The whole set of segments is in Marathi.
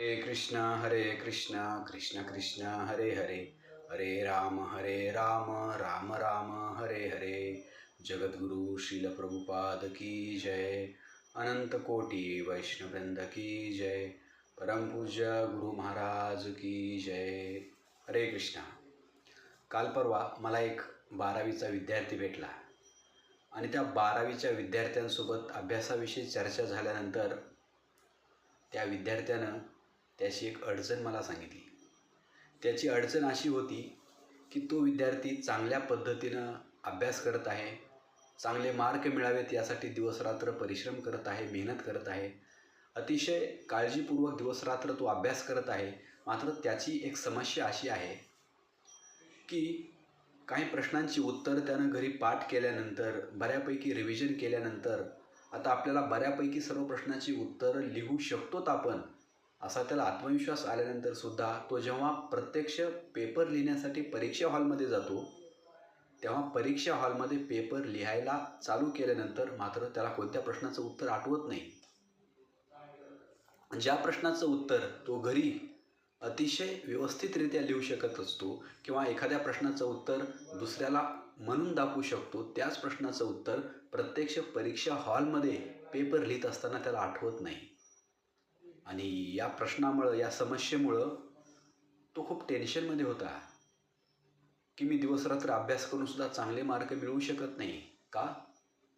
हरे कृष्ण हरे कृष्ण कृष्ण कृष्ण हरे हरे. हरे राम हरे राम राम राम हरे हरे. जगद्गुरु श्रील प्रभुपाद की जय. अनंत कोटी वैष्णववृंद की जय. परमपूज्य गुरु महाराज की जय. हरे कृष्णा. काल परवा मला एक बारावीचा विद्यार्थी भेटला. आणि त्या बारावीच्या विद्यार्थ्यांसोबत अभ्यासाविषयी चर्चा झाल्यानंतर त्या विद्यार्थ्यानं त्याची एक अडचण मला सांगितली. त्याची अडचण अशी होती की तो विद्यार्थी चांगल्या पद्धतीनं अभ्यास करत आहे चांगले मार्क मिळावेत यासाठी दिवसरात्र परिश्रम करत आहे मेहनत करत आहे. अतिशय काळजीपूर्वक दिवसरात्र तो अभ्यास करत आहे. मात्र त्याची एक समस्या अशी आहे की काही प्रश्नांची उत्तरं त्यानं घरी पाठ केल्यानंतर बऱ्यापैकी रिव्हिजन केल्यानंतर आता आपल्याला बऱ्यापैकी सर्व प्रश्नांची उत्तरं लिहू शकतोत आपण. असा त्याला आत्मविश्वास आल्यानंतर सुद्धा तो जेव्हा प्रत्यक्ष पेपर लिहिण्यासाठी परीक्षा हॉलमध्ये जातो तेव्हा परीक्षा हॉलमध्ये पेपर लिहायला चालू केल्यानंतर मात्र त्याला कोणत्या प्रश्नाचं उत्तर आठवत नाही. ज्या प्रश्नाचं उत्तर तो घरी अतिशय व्यवस्थितरित्या लिहू शकत असतो किंवा एखाद्या प्रश्नाचं उत्तर दुसऱ्याला म्हणून दाखवू शकतो त्याच प्रश्नाचं उत्तर प्रत्यक्ष परीक्षा हॉलमध्ये पेपर लिहित असताना त्याला आठवत नाही. आणि या प्रश्नामुळं या समस्येमुळं तो खूप टेन्शनमध्ये होता. की मी दिवसरात्र अभ्यास करूनसुद्धा चांगले मार्क मिळवू शकत नाही. का?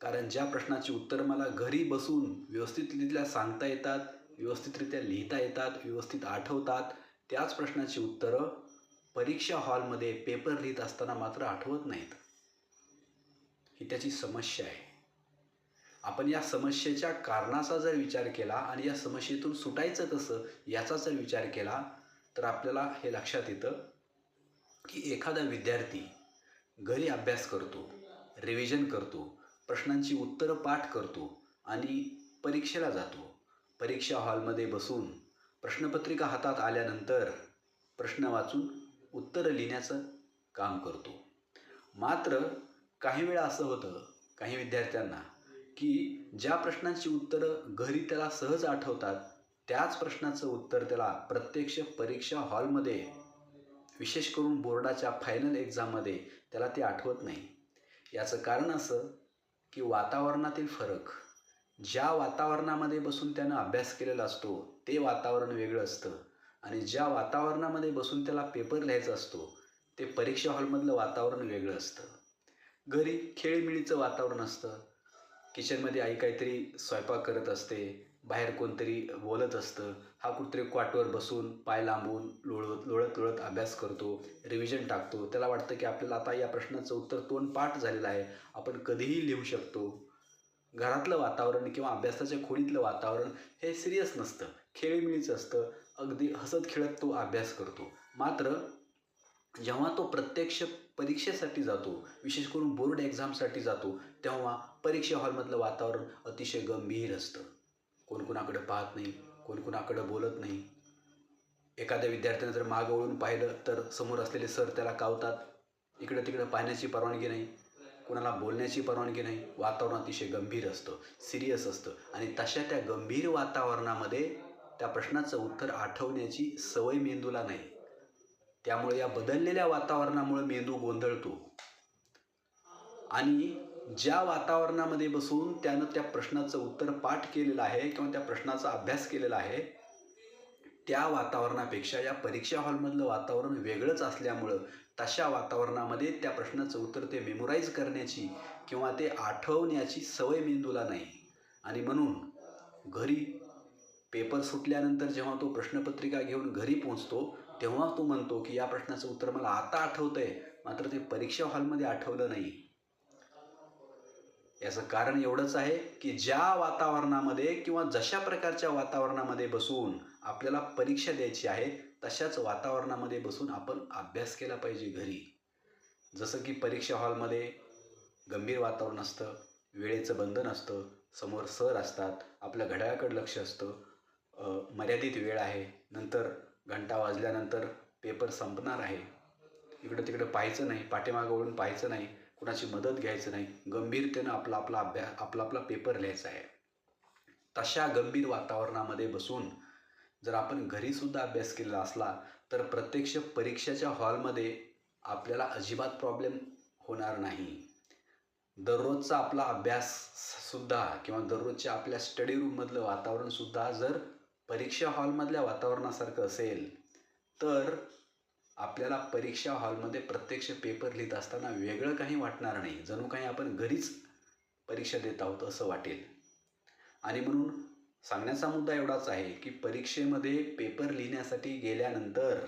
कारण ज्या प्रश्नाची उत्तरं मला घरी बसून व्यवस्थितरित्या सांगता येतात व्यवस्थितरित्या लिहिता येतात व्यवस्थित आठवतात त्याच प्रश्नाची उत्तरं परीक्षा हॉलमध्ये पेपर लिहित असताना मात्र आठवत नाहीत. ही त्याची समस्या आहे. आपण या समस्येच्या कारणाचा जर विचार केला आणि या समस्येतून सुटायचं कसं याचा जर विचार केला तर आपल्याला हे लक्षात येतं की एखादा विद्यार्थी घरी अभ्यास करतो रिव्हिजन करतो प्रश्नांची उत्तरं पाठ करतो आणि परीक्षेला जातो. परीक्षा हॉलमध्ये बसून प्रश्नपत्रिका हातात आल्यानंतर प्रश्न वाचून उत्तरं लिहिण्याचं काम करतो. मात्र काही वेळा असं होतं काही विद्यार्थ्यांना की ज्या प्रश्नांची उत्तरं घरी त्याला सहज आठवतात त्याच प्रश्नाचं उत्तर त्याला प्रत्यक्ष परीक्षा हॉलमध्ये विशेष करून बोर्डाच्या फायनल एक्झाममध्ये त्याला ते आठवत नाही. याचं कारण असं की वातावरणातील फरक ज्या वातावरणामध्ये बसून त्यानं अभ्यास केलेला असतो ते वातावरण वेगळं असतं. आणि ज्या वातावरणामध्ये बसून त्याला पेपर लिहायचा असतो ते परीक्षा हॉलमधलं वातावरण वेगळं असतं. घरी खेळीमिळीचं वातावरण असतं किचनमध्ये आई काहीतरी स्वयंपाक करत असते बाहेर कोणतरी बोलत असतं. हा कुठतरी क्वाटवर बसून पाय लांबून लोळत लोळत लोळत अभ्यास करतो रिव्हिजन टाकतो. त्याला वाटतं की आपल्याला आता या प्रश्नाचं उत्तर तोंड पाठ झालेलं आहे. आपण कधीही लिहू शकतो. घरातलं वातावरण किंवा अभ्यासाच्या खोलीतलं वातावरण हे सिरियस नसतं. खेळीमिळीचं असतं. अगदी हसत खेळत तो अभ्यास करतो. मात्र जेव्हा तो प्रत्यक्ष परीक्षेसाठी जातो. विशेष करून बोर्ड एक्झामसाठी जातो. तेव्हा परीक्षा हॉलमधलं वातावरण अतिशय गंभीर असतं. कोणकुणाकडं पाहत नाही कोणकुणाकडं बोलत नाही. एखाद्या विद्यार्थ्यानं जर मागं वळून पाहिलं तर समोर असलेले सर त्याला कावतात. इकडं तिकडं पाहण्याची परवानगी नाही कुणाला बोलण्याची परवानगी नाही. वातावरण अतिशय गंभीर असतं सिरियस असतं. आणि तशा त्या गंभीर वातावरणामध्ये त्या प्रश्नाचं उत्तर आठवण्याची सवय मेंदूला नाही. त्यामुळे या बदललेल्या वातावरणामुळे मेंदू गोंधळतो. आणि ज्या वातावरणामध्ये बसून त्यानं त्या प्रश्नाचं उत्तर पाठ केलेलं आहे किंवा त्या प्रश्नाचा अभ्यास केलेला आहे त्या वातावरणापेक्षा या परीक्षा हॉलमधलं वातावरण वेगळंच असल्यामुळं तशा वातावरणामध्ये त्या प्रश्नाचं उत्तर ते मेमोराईज करण्याची किंवा ते आठवण्याची सवय मेंदूला नाही. आणि म्हणून घरी पेपर सुटल्यानंतर जेव्हा तो प्रश्नपत्रिका घेऊन घरी पोहोचतो तेव्हा तो म्हणतो की या प्रश्नाचं उत्तर मला आता आठवत आहे मात्र ते परीक्षा हॉलमध्ये आठवलं नाही. याचं कारण एवढंच आहे की ज्या वातावरणामध्ये किंवा जशा प्रकारच्या वातावरणामध्ये बसून आपल्याला परीक्षा द्यायची आहे तशाच वातावरणामध्ये बसून आपण अभ्यास केला पाहिजे घरी. जसं की परीक्षा हॉलमध्ये गंभीर वातावरण असतं वेळेचं बंधन असतं समोर सर असतात आपल्या घड्याळाकडे लक्ष असतं मर्यादित वेळ आहे नंतर घंटा वाजल्यानंतर पेपर संपणार आहे. इकडं तिकडं पाहायचं नाही पाठीमागं वळून पाहायचं नाही कुणाची मदत घ्यायचं नाही. गंभीरतेनं आपला आपला अभ्यास आपला आपला पेपर लिहायचा आहे. तशा गंभीर वातावरणामध्ये बसून जर आपण घरीसुद्धा अभ्यास केलेला असला तर प्रत्यक्ष परीक्षेच्या हॉलमध्ये आपल्याला अजिबात प्रॉब्लेम होणार नाही. दररोजचा आपला अभ्यास सुद्धा किंवा दररोजच्या आपल्या स्टडी रूममधलं वातावरणसुद्धा जर परीक्षा हॉलमधल्या वातावरणासारखं असेल तर आपल्याला परीक्षा हॉलमध्ये प्रत्यक्ष पेपर लिहित असताना वेगळं काही वाटणार नाही. जणू काही आपण घरीच परीक्षा देत आहोत असं वाटेल. आणि म्हणून सांगण्याचा मुद्दा एवढाच आहे की परीक्षेमध्ये पेपर लिहिण्यासाठी गेल्यानंतर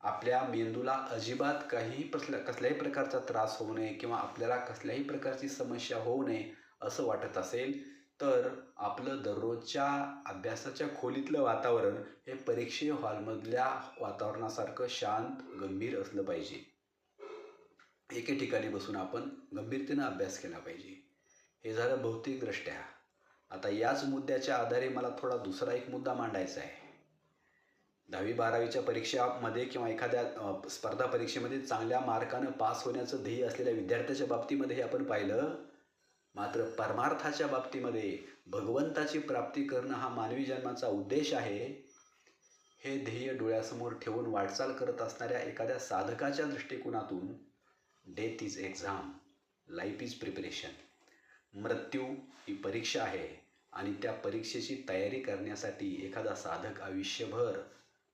आपल्या मेंदूला अजिबात काही कसल्या कसल्याही प्रकारचा त्रास होऊ नये किंवा आपल्याला कसल्याही प्रकारची समस्या होऊ नये असं वाटत असेल. तर आपलं दररोजच्या अभ्यासाच्या खोलीतलं वातावरण हे परीक्षेय हॉलमधल्या वातावरणासारखं शांत गंभीर असलं पाहिजे. एके ठिकाणी बसून आपण गंभीरतेनं अभ्यास केला पाहिजे. हे झालं भौतिकदृष्ट्या. आता याच मुद्द्याच्या आधारे मला थोडा दुसरा एक मुद्दा मांडायचा आहे. दहावी बारावीच्या परीक्षामध्ये किंवा एखाद्या स्पर्धा परीक्षेमध्ये चांगल्या मार्कानं पास होण्याचं ध्येय असलेल्या विद्यार्थ्याच्या बाबतीमध्ये हे आपण पाहिलं. मात्र परमार्थाच्या बाबतीमध्ये भगवंताची प्राप्ती करणं हा मानवी जन्माचा उद्देश आहे. हे ध्येय डोळ्यासमोर ठेवून वाटचाल करत असणाऱ्या एखाद्या साधकाच्या दृष्टिकोनातून death is exam life is preparation मृत्यू ही परीक्षा आहे आणि त्या परीक्षेची तयारी करण्यासाठी एखादा साधक आयुष्यभर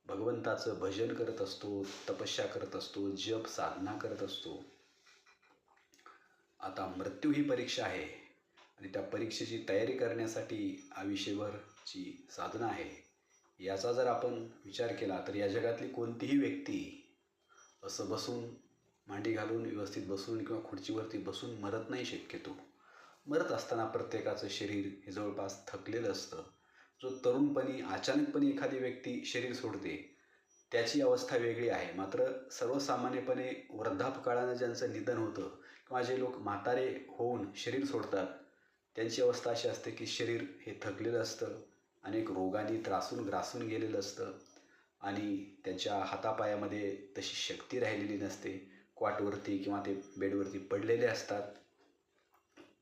भगवंताचं भजन करत असतो तपस्या करत असतो जप साधना करत असतो. आता मृत्यू ही परीक्षा आहे आणि त्या परीक्षेची तयारी करण्यासाठी आयुष्यभरची साधना आहे. याचा जर आपण विचार केला तर या जगातली कोणतीही व्यक्ती असं बसून मांडी घालून व्यवस्थित बसून किंवा खुर्चीवरती बसून मरत नाही शक्यतो. मरत असताना प्रत्येकाचं शरीर हे जवळपास थकलेलं असतं. जो तरुणपणी अचानकपणे एखादी व्यक्ती शरीर सोडते त्याची अवस्था वेगळी आहे. मात्र सर्वसामान्यपणे वृद्धापकाळानं ज्यांचं निधन होतं किंवा जे लोक म्हातारे होऊन शरीर सोडतात त्यांची अवस्था अशी असते की शरीर हे थकलेलं असतं अनेक रोगांनी त्रासून ग्रासून गेलेलं असतं आणि त्यांच्या हातापायामध्ये तशी शक्ती राहिलेली नसते. क्वाटवरती किंवा ते बेडवरती पडलेले असतात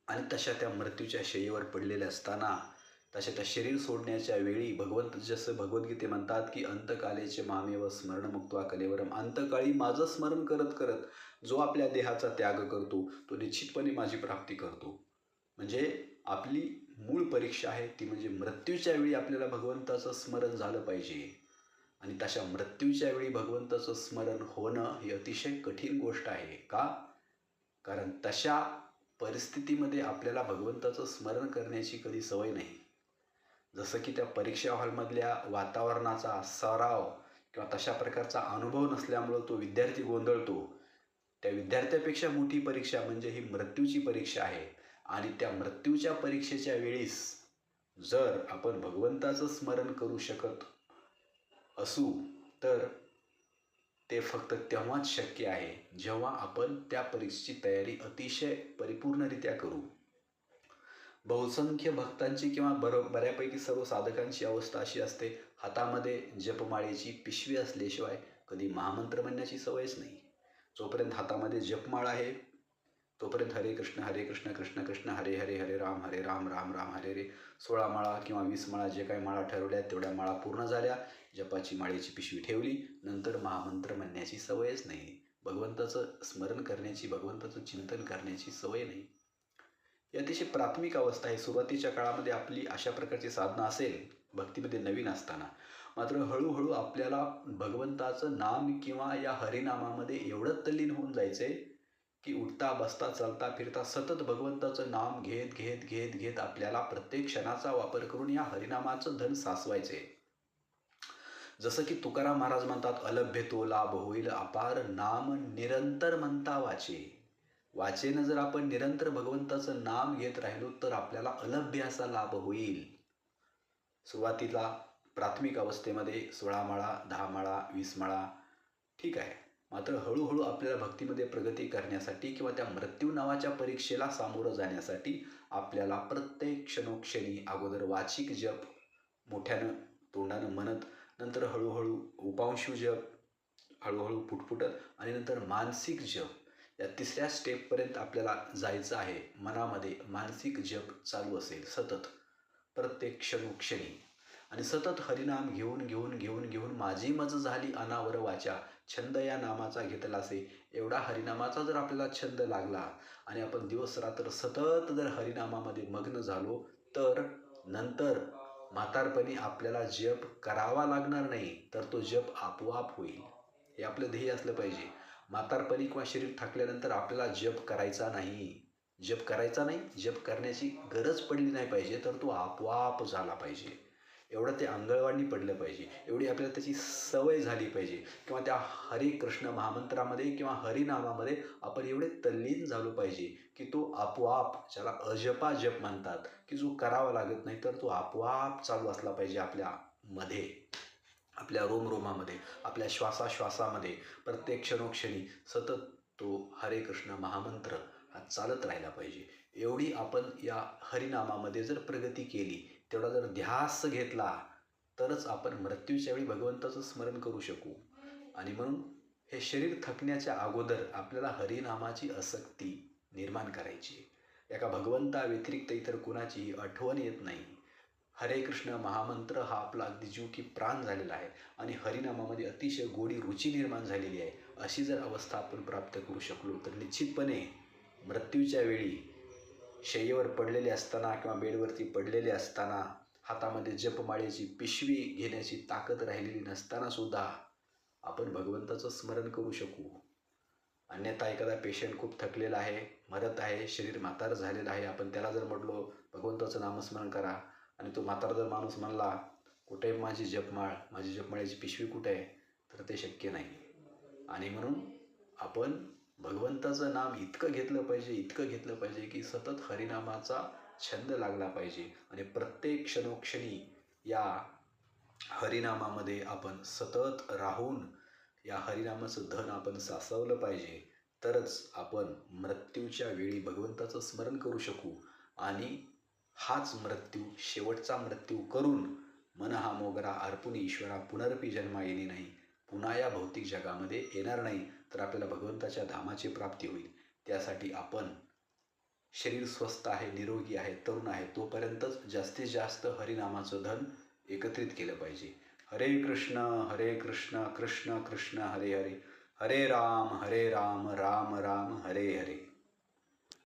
आणि तशा त्या मृत्यूच्या शय्येवर पडलेल्या असताना तशा त्या शरीर सोडण्याच्या वेळी भगवंत जसं भगवद्गीते म्हणतात की अंतकालेचे मामेव स्मरणमुक्त्वा कलेवरम. अंतकाळी माझं स्मरण करत करत जो आपल्या देहाचा त्याग करतो तो निश्चितपणे माझी प्राप्ती करतो. म्हणजे आपली मूळ परीक्षा आहे ती म्हणजे मृत्यूच्या वेळी आपल्याला भगवंताचं स्मरण झालं पाहिजे. आणि तशा मृत्यूच्या वेळी भगवंताचं स्मरण होणं ही अतिशय कठीण गोष्ट आहे. का? कारण तशा परिस्थितीमध्ये आपल्याला भगवंताचं स्मरण करण्याची कधी सवय नाही. जसं की त्या परीक्षा हॉलमधल्या वातावरणाचा सराव किंवा तशा प्रकारचा अनुभव नसल्यामुळं तो विद्यार्थी गोंधळतो. त्या विद्यार्थ्यापेक्षा मोठी परीक्षा म्हणजे ही मृत्यूची परीक्षा आहे. आणि त्या मृत्यूच्या परीक्षेच्या वेळीस जर आपण भगवंताचं स्मरण करू शकत असू तर ते फक्त तेव्हाच शक्य आहे जेव्हा आपण त्या परीक्षेची तयारी अतिशय परिपूर्णरित्या करू. बहुसंख्य भक्तांची किंवा बरो बऱ्यापैकी सर्व साधकांची अवस्था अशी असते हातामध्ये जपमाळेची पिशवी असल्याशिवाय कधी महामंत्र म्हणण्याची सवयच नाही. जोपर्यंत हातामध्ये जपमाळ आहे तोपर्यंत हरे कृष्ण हरे कृष्ण कृष्ण कृष्ण हरे हरे हरे राम हरे राम राम राम हरे रे सोळा माळा किंवा वीस माळा जे काही माळा ठरवल्या तेवढ्या माळा पूर्ण झाल्या जपाची माळेची पिशवी ठेवली नंतर महामंत्र म्हणण्याची सवयच नाही. भगवंताचं स्मरण करण्याची भगवंताचं चिंतन करण्याची सवय नाही. ही अतिशय प्राथमिक अवस्था आहे. सुरुवातीच्या काळामध्ये आपली अशा प्रकारची साधना असेल भक्तीमध्ये नवीन असताना. मात्र हळूहळू आपल्याला भगवंताचं नाम किंवा या हरिनामामध्ये एवढं तल्लीन होऊन जायचं आहे की उठता बसता चालता फिरता सतत भगवंताचं नाम घेत घेत घेत घेत आपल्याला प्रत्येक क्षणाचा वापर करून या हरिनामाचं धन साचवायचे जसं की तुकाराम महाराज म्हणतात अलभ्य तो लाभ होईल अपार नाम निरंतर म्हणता वाचे. वाचेनं जर आपण निरंतर भगवंताचं नाम घेत राहिलो तर आपल्याला अलभ्य असा लाभ होईल. सुरुवातीला प्राथमिक अवस्थेमध्ये सोळा माळा दहा माळा वीस माळा ठीक आहे. मात्र हळूहळू आपल्याला भक्तीमध्ये प्रगती करण्यासाठी किंवा त्या मृत्यू नावाच्या परीक्षेला सामोरं जाण्यासाठी आपल्याला प्रत्येक क्षणोक्षणी अगोदर वाचिक जप मोठ्यानं तोंडानं म्हणत नंतर हळूहळू उपांशू जप हळूहळू पुटपुटत आणि नंतर मानसिक जप. या तिसऱ्या स्टेपपर्यंत आपल्याला जायचं आहे. मनामध्ये मानसिक जप चालू असेल सतत. प्रत्येक क्षणोक्षणी. आणि सतत हरिनाम घेऊन घेऊन घेऊन घेऊन माझी मज झाली अनावर वाचा छंद या नामाचा घेतला असे एवढा हरिनामाचा जर आपल्याला छंद लागला आणि आपण दिवस रात्र सतत जर हरिनामामध्ये मग्न झालो तर नंतर म्हातारपणी आपल्याला जप करावा लागणार नाही तर तो जप आपोआप होईल. हे आपलं ध्येय असलं पाहिजे. म्हातारपणी किंवा शरीर थकल्यानंतर आपल्याला जप करायचा नाही. जप करायचा नाही जप करण्याची गरज पडली नाही पाहिजे तर तो आपोआप झाला पाहिजे. एवढं ते अंगळवाणी पडलं पाहिजे. एवढी आपल्याला त्याची सवय झाली पाहिजे. किंवा त्या हरे कृष्ण महामंत्रामध्ये किंवा हरिनामामध्ये आपण एवढे तल्लीन झालो पाहिजे की तो आपोआप ज्याला अजपा जप म्हणतात की जो करावा लागत नाही तर तो आपोआप चालू असला पाहिजे आपल्या मध्ये. आपल्या रोमरोमामध्ये आपल्या श्वासाश्वासामध्ये प्रत्येक क्षणोक्षणी सतत तो हरे कृष्ण महामंत्र हा चालत राहिला पाहिजे. एवढी आपण या हरिनामामध्ये जर प्रगती केली तेवढा जर ध्यास घेतला तरच आपण मृत्यूच्या वेळी भगवंताचं स्मरण करू शकू. आणि म्हणून हे शरीर थकण्याच्या अगोदर आपल्याला हरिनामाची आसक्ती निर्माण करायची एका भगवंता व्यतिरिक्त इतर कुणाचीही आठवण येत नाही. हरे कृष्ण महामंत्र हा आपला अगदी जीव की प्राण झालेला आहे आणि हरिनामामध्ये अतिशय गोडी रुची निर्माण झालेली आहे. अशी जर अवस्था आपण प्राप्त करू शकलो तर निश्चितपणे मृत्यूच्या वेळी शय्येवर पडलेले असताना किंवा बेडवरती पडलेले असताना हातामध्ये जपमाळेची पिशवी घेण्याची ताकद राहिलेली नसताना सुद्धा आपण भगवंताचं स्मरण करू शकू. अन्यथा एखादा पेशंट खूप थकलेला आहे मरत आहे शरीर म्हातार झालेलं आहे आपण त्याला जर म्हटलो भगवंताचं नामस्मरण करा. आणि तो म्हातारा जर माणूस म्हणला कुठे माझी जपमाळ? माझी जपमाळ्याची पिशवी कुठे आहे? तर ते शक्य नाही. आणि म्हणून आपण भगवंताचं नाम इतकं घेतलं पाहिजे इतकं घेतलं पाहिजे की सतत हरिनामाचा छंद लागला पाहिजे. आणि प्रत्येक क्षणोक्षणी या हरिनामामध्ये आपण सतत राहून या हरिनामाचं धन आपण सासवलं पाहिजे. तरच आपण मृत्यूच्या वेळी भगवंताचं स्मरण करू शकू आणि हाच मृत्यू शेवटचा मृत्यू करून मन हा मोगरा अर्पून ईश्वरा पुनरपी जन्मा येणे नाही. पुन्हा या भौतिक जगामध्ये येणार नाही तर आपल्याला भगवंताच्या धामाची प्राप्ती होईल. त्यासाठी आपण शरीर स्वस्थ आहे निरोगी आहे तरुण आहे तोपर्यंतच जास्तीत जास्त हरिनामाचं धन एकत्रित केलं पाहिजे. हरे कृष्ण हरे कृष्ण कृष्ण कृष्ण हरे हरे. हरे राम हरे राम राम राम हरे हरे.